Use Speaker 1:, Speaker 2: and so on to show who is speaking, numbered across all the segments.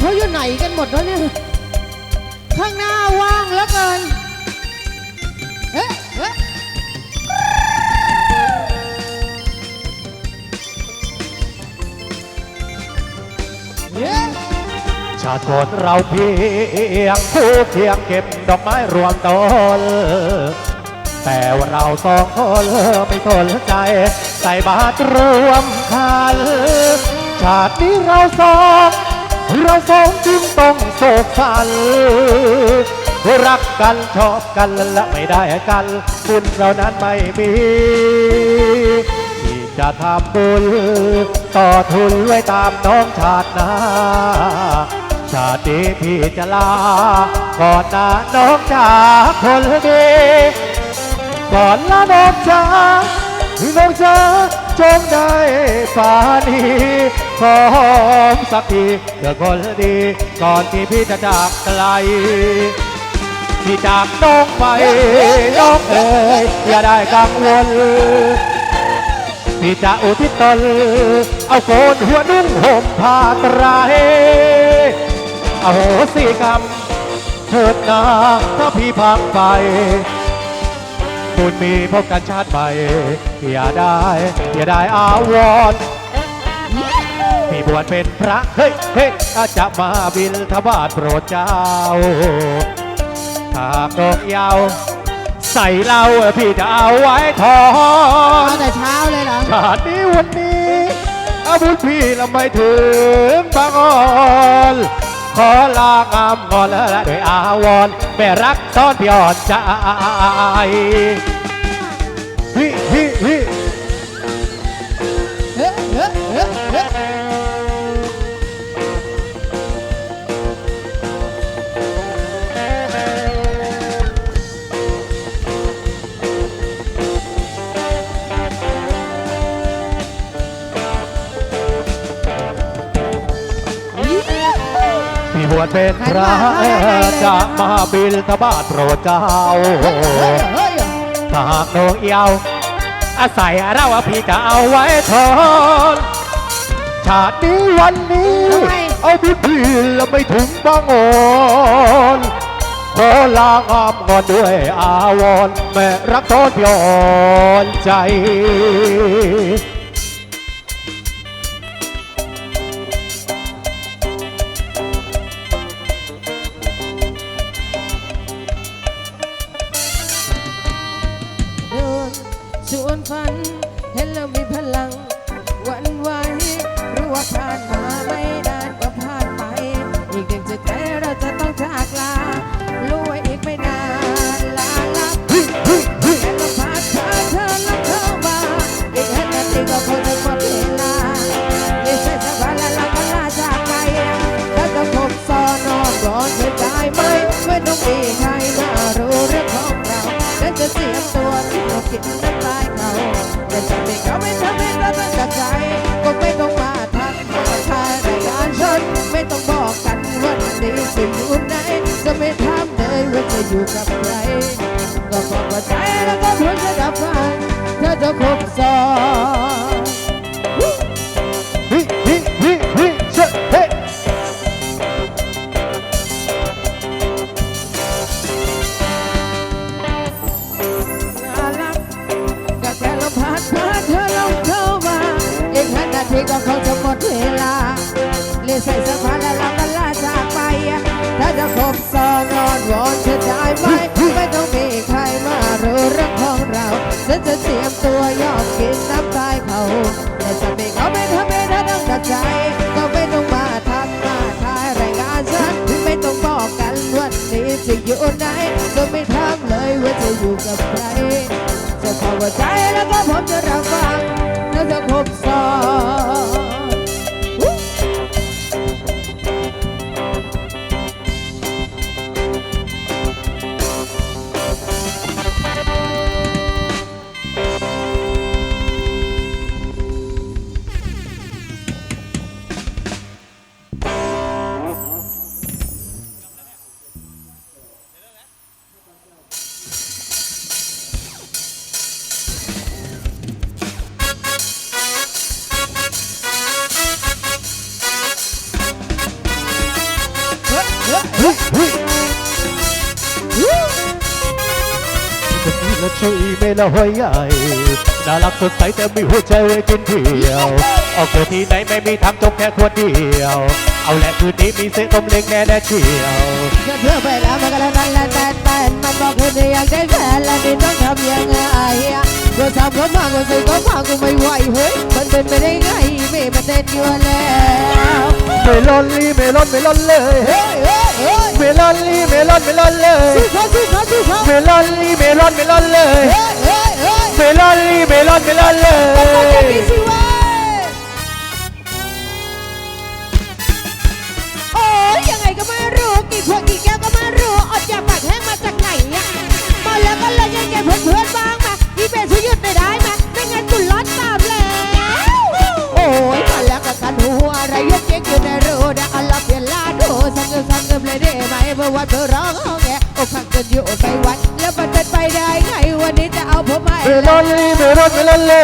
Speaker 1: เขาอยู่ไหนกันหมดวะเนี่ย ข้างหน้าว่างเหลือเกิน เฮ้ยเฮ้ย
Speaker 2: ชาติก่อนเราเพียงคู่เคียงเก็บดอกไม้รวมต้นแต่ว่าเราสองคนไม่ทนใจ ใส่บาตรรวมคันชาตินี้เราสอง เราสองจึงต้องโศกสันรักกันชอบกันและไม่ได้กันบุญเรานั้นไม่มีที่จะทำบุญต่อทุนไว้ตามน้องชาติหนาชาตินี้พี่จะลาก่อนหน้าน้องจากคนดีก่อนละน้องจ๋าน้องจ๋าจงได้ฝานี อหอมสักทีเพื่อคนดี ก่อนที่พี่จะจากไกลที่จากน้องไปน้องเอ๋ยอย่าได้กังวลที่จะอุทิศตนเอาโกนหัวนุ่งห่มผ้าไตรายเอาโหสิกรรมเถิดนาถ้าพี่พักไปบุญมีพบกันชาติใหม่อย่าได้ อย่าได้อาวร บวชเป็นพระ เฮ้ยเฮ้ยอาจะมาบินทบาทโปรดเจ้าถ้าดอกยาวใส่เหล้าพี่จะเอาไว้ทอ
Speaker 1: เอา
Speaker 2: น
Speaker 1: แต่เช้าเลยเหรอ
Speaker 2: ชาตินี้วันนี้อาบุญพี่ละไม่ถึงบางอ่อนขอลางามงอนและด้วยอาวรณ์แม่รักซ่อนพี่อ่อนใจฮิฮิฮิ
Speaker 1: เฮ้
Speaker 2: บวชเป็นพระจะมาบินทบาทโปรดเจ้าถ้าหากน้องเอวอาศัยเราพี่จะเอาไว้ทนชาตินี้วันนี้ เอาพี่พี่แล้วไม่ถึงบางอ่อนขอลางามก่อนด้วยอาวรแม่รักโทษย้อนใจ
Speaker 1: จะไม่ถามเลยว่าจะอยู่กับใครก็บอกว่าใจแล้วก็ทนจะดับฟังเธอจะคบซ้อน ละห้อยให
Speaker 2: ญ่น่ารักสดใสแต่มีหัวใจไว้กินเที่ยวออกเจอที่ไหนไม่มีทางจบแค่ควดเดียว เอาแหละคืนนี้มีเส้นต้มเล็กแน่แน่เชียว
Speaker 1: ก็เธอไปแล้วมันก็แล้วนั่นแหละแต่แต่มันบอกคืออยากได้แฟนแล้วนี่ต้องทำยังไง ก็ทำก็มาก็ซื้อก็ฟังก็ไม่ไหวเฮ้ยมันเป็นไปได้ไงไม่มาเต้นอยู่แล้ว
Speaker 2: เมลอนลี่เมลอนเมลอนเลย
Speaker 1: เฮ้ยเฮ้ยเฮ้ย
Speaker 2: เมลอนลี่เมลอนเมลอนเลย
Speaker 1: สู้เขาสู้เขาสู้เขา
Speaker 2: เมลอนลี่เมลอนเมลอนเลย
Speaker 1: เฮ้ยเฮ้ยเฮ้ย
Speaker 2: เมลอนลี่เมลอนเมลอนเล
Speaker 1: มันต้องอย่าง
Speaker 2: ย
Speaker 1: นี้สิเว้ยโอ้ยยังไงก็ไม่รู้กี่ขวดกี่แก้วก็ไม่รู้อดอยากปากแห้งมาจากไหนอะมาแล้วก็เลยยังไงเพื่อนบ้าง มาอีเบสช่วยหยุดหน่อยได้ไหมไม่งั้นกุล็อตตามแล้ว โอ้ยมาแล้วก็กันหัวอะไรยกเจ๊กอยู่ในรูดะอัลลาเปียลาโดสังเกตสังเกตเลยได้ไหมเพราะว่าเธอร้องแงอกหักกันอยู่ไปวันแล้วมันเป็นไปได้ไงวันนี้จะเอาผมให้
Speaker 2: เมลอนลี่เมลอนเมลอนเลย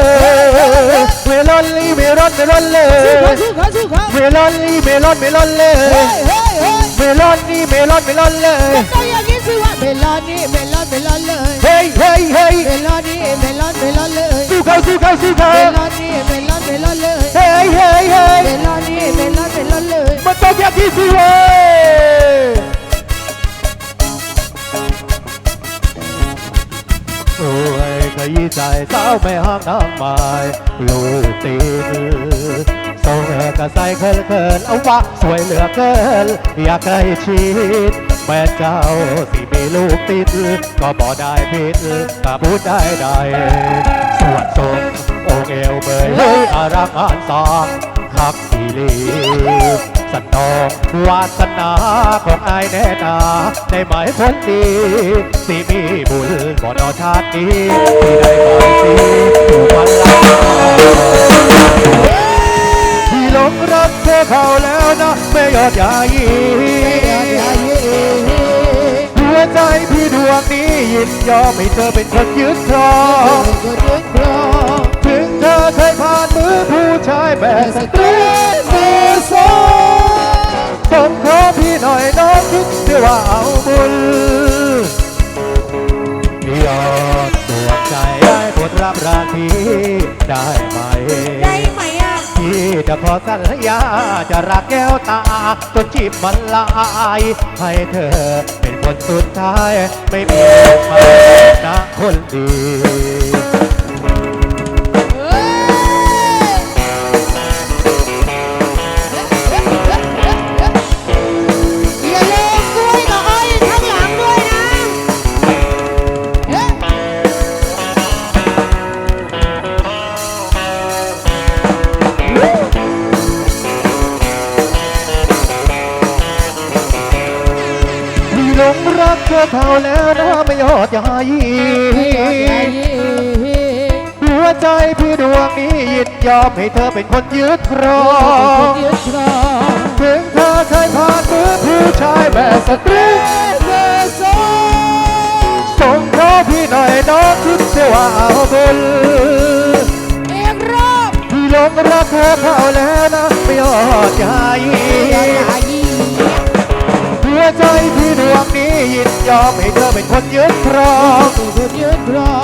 Speaker 2: เมลอนลี่เมลอนเมลอนเล
Speaker 1: สู้เขา
Speaker 2: ย
Speaker 1: สู้เขาสู้เขา
Speaker 2: เมลอนลี่เมลอนเมลอนเล
Speaker 1: เฮ้
Speaker 2: ย
Speaker 1: ยเฮ้ยเฮ้ย
Speaker 2: เมลอนลี่เมลอนเมลอนเลย
Speaker 1: มันต้องอย่างนี้สิว่าเมลอนนี่เมลอนเมลอนเลย
Speaker 2: เฮ้ยเฮ้ยเฮ้ย
Speaker 1: เมลอนนี่เมลอนเมลอนเลย
Speaker 2: สู้เขาสู้เขาสู้เขา
Speaker 1: เมลอนนี่เมลอนเมลอนเลย
Speaker 2: เฮ้ยเฮ้ยเฮ้ย
Speaker 1: เมลอนนี่เมลอนเมลอนเลย
Speaker 2: มันต้องอย่างนี้สิเว้ยโอ้ยขยี้ใจสาวไม่ห้างน้ำไม้ลูกตีนส่งเอกใส่เคินเคินเอาวะสวยเหลือเกินอยากใกล้ชิด แม่เจ้าสิมีลูกติด ก็บ่ได้ผิดถ้าพูดได้ได้สวดทรงองค์เอวเบยเฮ้ยอารักอานสางคักอีลีสันนองวาสนาของอายแน่นาได้หมายคนดีสิมีบุญบ่นอชาตินี้ที่ได้มาสีสู่วันลาที่หลงรักเธอเขาแล้วนะไม่ยอดยายี พี่ดวงนี้ยินยอมให้เธอเป็นคนยึดครองถึงเธอเคยผ่านมือผู้ชายแบบสตรีมือสองส่งขอพี่หน่อยน้องคิดเสียว่าเอาบุญยอดดวงใจได้โปรดรับราทีได้ไหม
Speaker 1: ได้ไหมอะ
Speaker 2: พี่จะขอสัญญาจะรักแก้วตาจนจีบมันลาย ให้เธอเป คนสุดท้ายไม่มีใครนะคนดี
Speaker 1: เธ
Speaker 2: อเขาแล้วนะไม่ยอดยายีหัวใจพี่ดวงนี้ยินยอมให้เธอเป็นคนยึดครองถึงเธอเคยผ่านมือผู้ชายแบบสตรีส่งขอพี่หน่อยน้องคิดเสียว่าเอาบุญ
Speaker 1: เอกรอบ
Speaker 2: พี่หลงรักเธอเขาแล้วนะไม่ยอดยายี หัวใจพี่ดวงนี้ยินยอมให้เธอเป็นคนยึดครอง
Speaker 1: ยืดรอ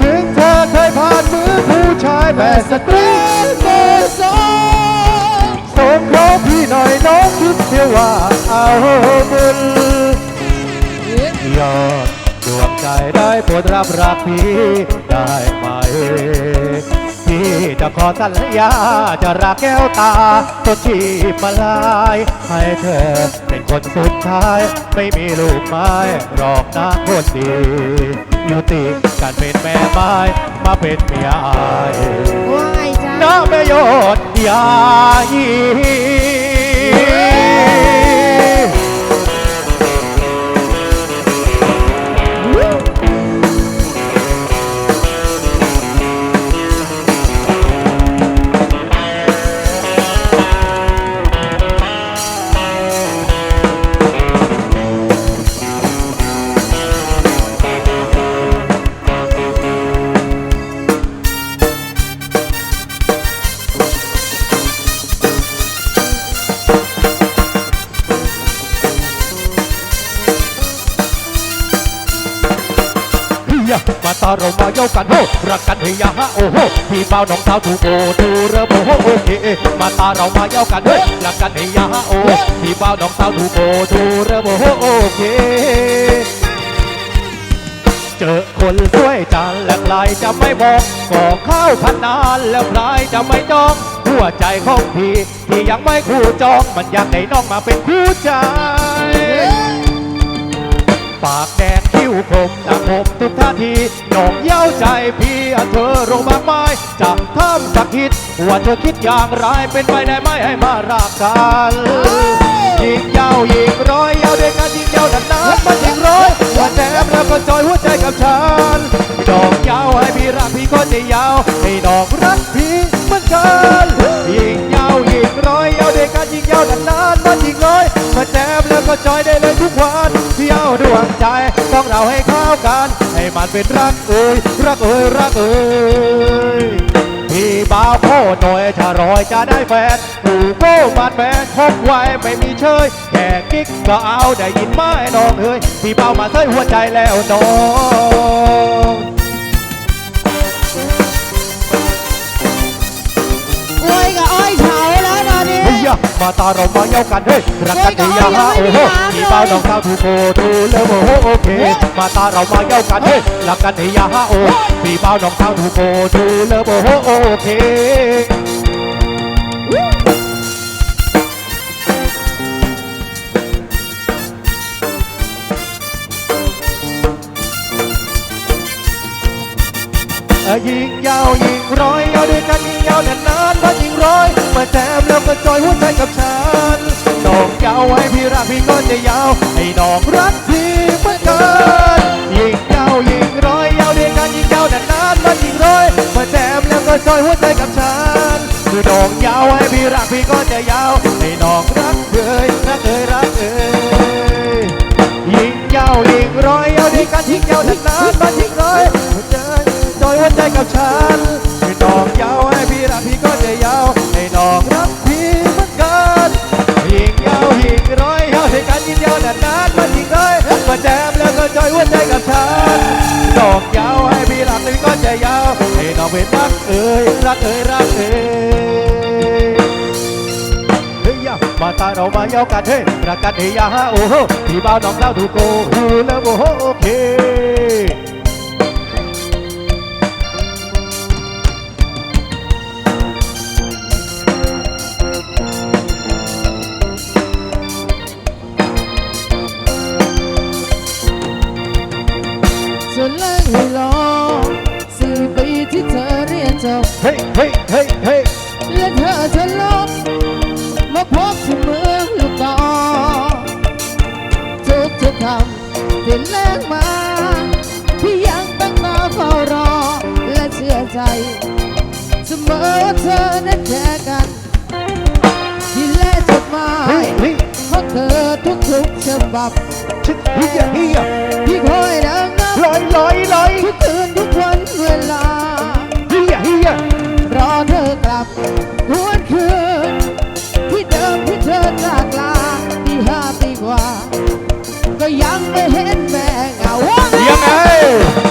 Speaker 2: ถึงเธอเคยผ่านมือผู้ชายแบบสตรี
Speaker 1: เบอร์สอง
Speaker 2: ส่งขอพี่หน่อยน้องคิดเสียว่าเอาบุญยอดดวงใจได้โปรดรับรักพี่ได้ไหม พี่จะขอสัญญาจะรักแก้วตาตัวชีพมาลาย ให้เธอเป็นคนสุดท้าย ไม่มีลูกไม้หรอกนะคนดียุติการเป็นแม่ไม้มาเป็นเมียอาย
Speaker 1: ว่าไงจ๊ะ
Speaker 2: น้าแม่ยอดยายีย กกันโฮรักกันให้ยาฮะโอ้โหพี่เบาน้องสาวถูกโบดูเริ่มโอ้โหโอเคมาตาเรามาโยกกันเฮ้ยรักกันให้ยาฮะโอ้พี่เบาน้องสาวถูกโบดูเริ่มโอ้โหโอเคเจอคนสวยจันและใครจะไม่มองก็เข้าพันนานแล้วใครจะไม่จองหัวใจของพี่ที่ยังไม่คู่จองมันอยากได้น้องมาเป็นคู่ใจ ปากแดง คิ้วคมตาคมทุกท่าทีน้องเย้าใจพี่เธอรงมากมายจะทำจะคิดว่าเธอคิดอย่างไรเป็นไปได้ไหมให้มารักกันยิงยาวยิงร้อยยาวด้วยกันยิงยาวนานๆมายิงร้อยว่าแจมแล้วก็จอยหัวใจกับฉันดอกยาวให้พี่รักพี่ก็จะยาวให้ดอกรักพี่ เหมือนกันยิงยาวยิงร้อยยาวด้วยกันยิงยาวนานๆมายิงร้อยมาแจมแล้วก็จอยได้เลยทุกวันเที่ยวดวงใจต้องเราให้เข้ากัน ให้มันเป็นรักเอ่ยรักเอ่ยรักเอ่ยพี่บ่าวโคหน่อยถ้ารอยจะได้แฟนผู้โก้บาดแฟนคบไว้ไม่มีเชยแค่กิ๊กก็เอาได้ยินไหมน้องเอ้ยพี่บ่าวมาใส่หัวใจแล้วน้อง
Speaker 1: ยยะ
Speaker 2: มาตาเรามาเย้ากันเฮ้ยรักกันดียาฮะโอ้โหพี่บ่าวน้องสาวถูกโกดูแล้วโอ้โหโอเค มาตาเรามาเย้ากันเฮ้ยรักกันดียาฮะโอ้พี่บ่าวน้องสาวถูกโกดูแล้วโอ้โหโอเคเอ่อยิงยาวยิงร้อยยาวด้วยกันยิงยาวนานนาน จอยหัวใจกับฉันดอกยาวให้พี่รักพี่ก็จะยาว ให้ดอกรักพี่เหมือนกันยิงยาวยิงร้อยยาวด้วยกันยิงยาวนานนานๆมายิงร้อยมาแจมแล้วก็จอยหัวใจกับฉันคือดอกยาวให้พี่รักพี่ก็จะยาวให้ดอกรักเอ่ยรักเอ่ยรักเอ่ยยิงยาวยิงร้อยยาวด้วยกันยิงยาวนานๆมายิงร้อยหัวใจจอยหัวใจกับฉัน แล้วก็จอใจกับฉันดอกยาวให้พี่รักพี่ก็ใจยาวให้ดอกเป็นรักเอ่ยรักเอ่ยรักเอ่ยเฮ้ยมาตาเรามาเย้ากันเฮ้ยรักกันเฮียฮะโอ้โหพี่บ่าวน้องเราดูโกฮูแล้วโอ้โหโอเค
Speaker 1: เชื่อใจเสมอว่าเธอนั้นแค่กันที่แลกจดหมา
Speaker 2: เฮ้ย
Speaker 1: ย
Speaker 2: เฮ้ย
Speaker 1: ของเธอทุกๆฉบับ
Speaker 2: ชิเฮียเฮีย
Speaker 1: พี่คอยดังนับ
Speaker 2: ลอยลอยลอย
Speaker 1: ทุกคืนทุกวันเวลา
Speaker 2: เฮียเฮีย
Speaker 1: รอเธอกลับหวนคืน ที่เดิมที่เธอจากลาที่ห้าปีกว่า ก็ยังไม่เห็นแม่เหงาว่าไง
Speaker 2: ยังไง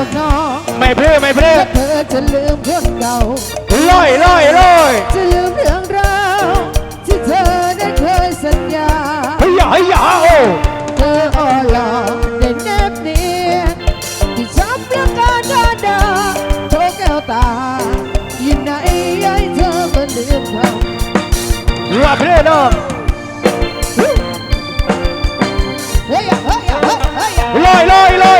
Speaker 1: อนน้อ
Speaker 2: ง
Speaker 1: กับน้อง
Speaker 2: ไม่เพื่อไม่เพื่อ
Speaker 1: และเธอจะลืมคนเก่า
Speaker 2: ลอยลอยลอย
Speaker 1: จะลืมเรื่องราวที่เธอได้เคยสัญญา
Speaker 2: เฮียเฮียโอ้
Speaker 1: เธออ่อนหล่อได้แนบเนียนที่ชับเรื่องการดาดาโทรแก้วตาอยู่ไหนยายเธอก็ลืมเขา
Speaker 2: มาเพื่อนน้อง
Speaker 1: เฮ้ยเฮ้ยเฮ้ยเฮ้ย
Speaker 2: ลอยลอยลอย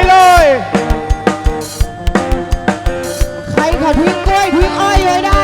Speaker 2: ลอย
Speaker 1: ใครเขาทิ้งกล้วยทิ้งอ้อยไว้ได้เนี่ยเฉ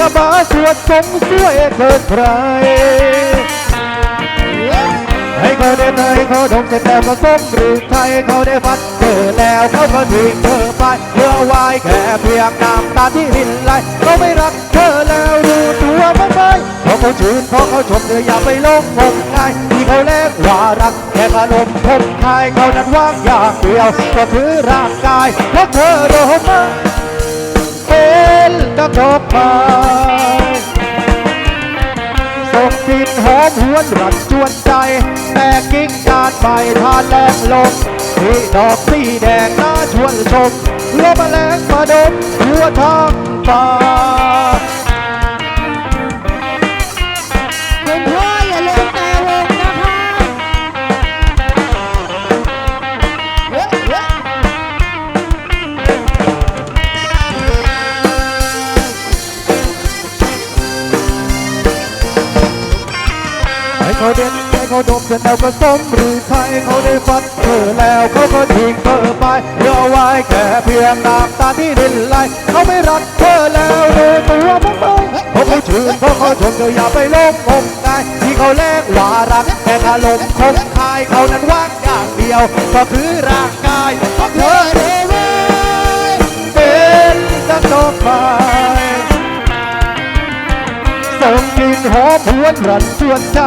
Speaker 1: พุทธ
Speaker 2: บาสวดทรงสวยเกินใคร ให้เขาได้เนยเขาดมเสร็จแล้วก็ส้มหรือใครเขาได้ฟัดเธอแล้วเขาก็ทิ้งเธอไปเพื่อไว้แค่เพียงน้ำตาที่รินไหลเขาไม่รักเธอแล้วรู้ตัวบ้างไหมเพราะเขาชื่นเพราะเขาชมเธออย่าไปลงงมงายที่เขาแลกว่ารักแค่อารมณ์คมคายเขานั้นว่างอย่างเดียวก็คือร่างกายเพราะเธอโดนมา เป็นกระทบไปส่งกลิ่นหอมหวนรันจวนใจ แต่กิ่งกานใบทานแรงลมที่ดอกสีแดงน่าชวนชมลมแมลงมาดมหัวทางฟ้า ด็ดให้เขาดมเสร็จแล้วก็ส้มหรือใครเขาได้ฟัดเธอแล้วเขาก็ทิ้งเธอไปเหลือไว้แค่เพียงน้ำตาที่รินไหลเขาไม่รักเธอแล้วรู้ตัวบ้างไหมเพราะเขาชื่นเพราะเขาชมเธออย่าไปหลงงมงายที่เขาแลกว่ารักแค่อารมณ์คมคายเขานั้นว่างอย่างเดียว ก็คือร่างกายเพราะเธอได้ไว้เป็นกระจกไม้ส่ง ลิ่นหอมหวนรันชวนใจ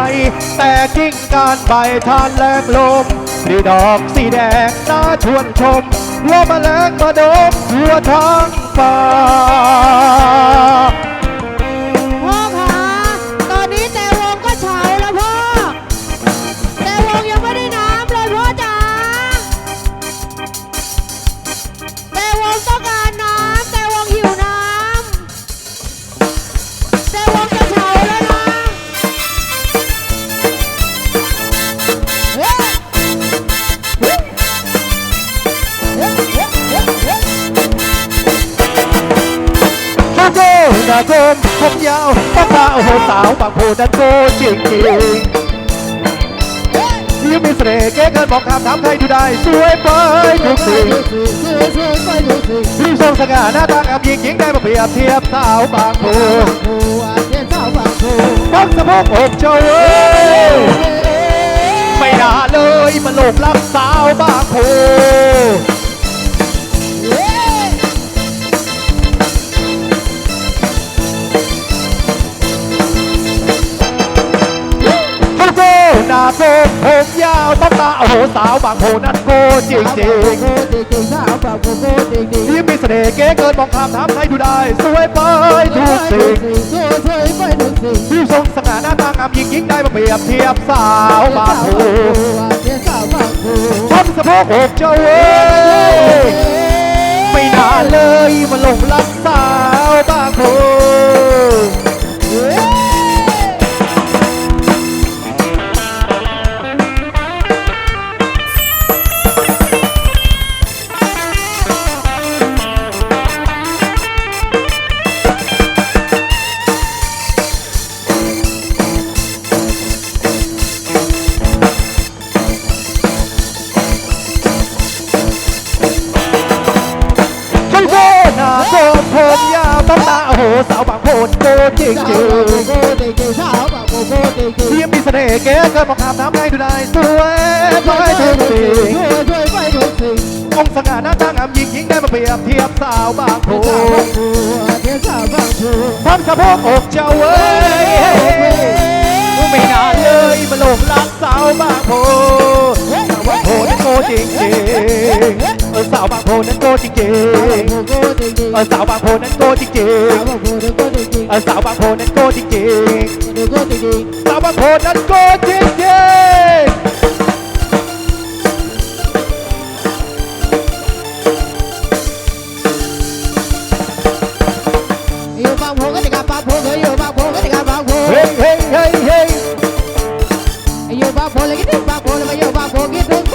Speaker 2: แต่กิ่งการใบทานแรงลมสีดอกสีแดงน่าชวนชมว่ามาแรงมาดมทั่วทั้งฟ้า โอ้โหหน้าคมผมยาวต้องตาโอ้โหสาวบางโพนั้นโกจริงจริงยังมีเสน่ห์เก๋เกินบอกคำถามใครดูได้สวยไปทุกสิ่งรูปทรงสง่าหน้าตางามยิงหญิงได้มาเปรียบเทียบสาวบางโพฟังสะโพกอกเจ้าเอ้ยไม่น่าเลยมาหลงรักสาวบางโพ โกงผมยาวต้องตาโอ้โหสาวบางโพนั้นโกจริงจริงยิ้มมีเสน่ห์เก๋เกินมองข้ามถามใครดูได้ สวยไปทุกสิ่งรูปทรงสง่าหน้าตางามยิ่งยิ่งได้มาเปรียบเทียบสาวบางโพทำสะโพกอกเจ้าเอ้ยไม่น่าเลยมาหลงรักสาวบางโพ ต้องตาโอ้โหสาวบางโพนโกจริงจริงๆยิ้มมีเสน่ห์เก๋เกินมองขามน้ำให้ดูได้สวยไปทุกสิ่งองค์สง่าหน้าตางามยิงยิงได้มาเปรียบเทียบสาวบางโพทำสะโพกอกเจ้าเว้ยไม่น่าเลยมาหลงรักสาวบางโพสาวบางโพนโกจริงจริง สาวบางโพนั้นโก้จริงๆเออสาวบางโพนั้นโก้จริงๆเออสาวบางโพนั้นโก้จริงๆสาวบางโพนั้นโก้จริง
Speaker 1: ๆเฮ้
Speaker 2: ยเฮ้ยเฮ้ยเฮ้ย
Speaker 1: อยู่บ้าโพเลยกินบ้าโพเลยมา
Speaker 2: อ
Speaker 1: ยู่บ้าโพกิน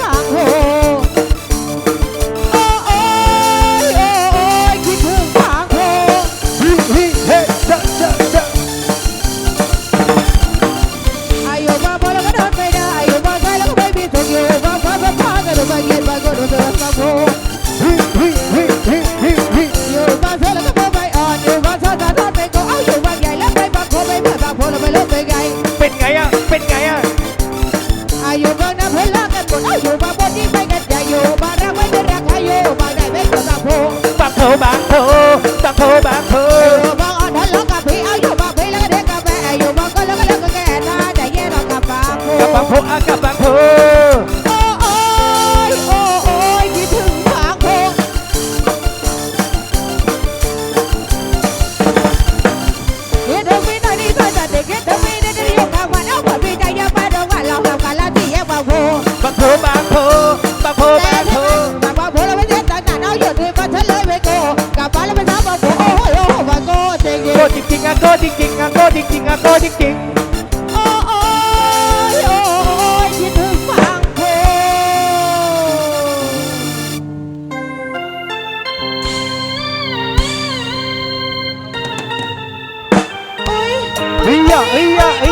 Speaker 2: 哎呀。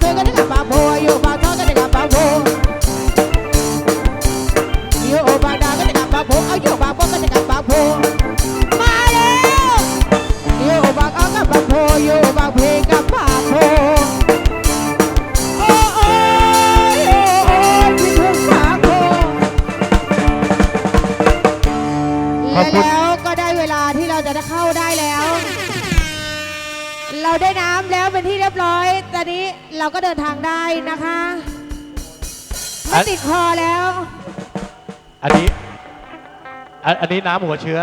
Speaker 2: Adoga ันนี้น้ำหัวเชื้อ